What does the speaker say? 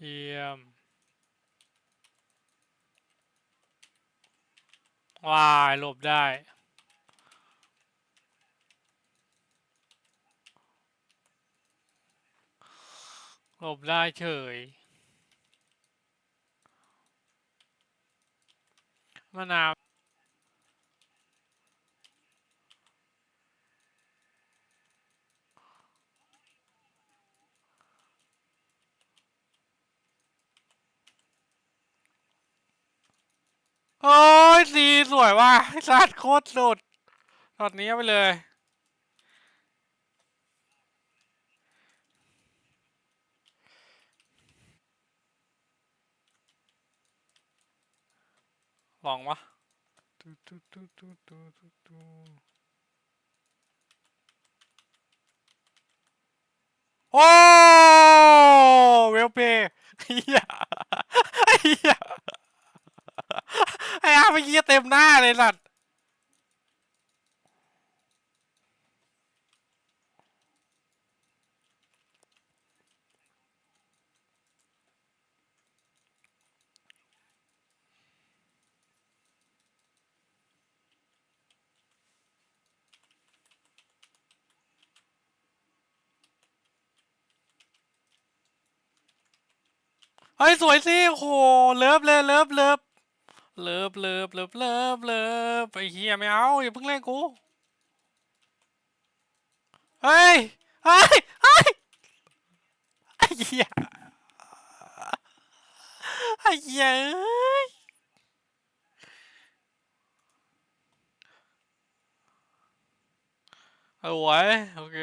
เยี่ยมว้ายหลบได้ หลบได้เฉย มะนาว โอ้ยสีสวยว่ะสัตว์โคตรสุดตอนนี้ไปเลย ลองวะตูตูตูตูตูตูตูโอ้เวลเปย์เฮีย เฮียไอ้อาเมื่อกี้เต็มหน้าเลยสัตว์เฮ้ยสวยสิโอ้โหเลิฟเลยเลิฟเลิฟ เลิฟเลิฟเลิฟเลิฟเลิฟไอ้เฮียไม่เอาอย่าเพิ่งเล่นกู เฮ้ย เฮ้ย เฮ้ย ไอ้เหี้ย ไอ้เหี้ยเอ้ยเอาไว้โอเค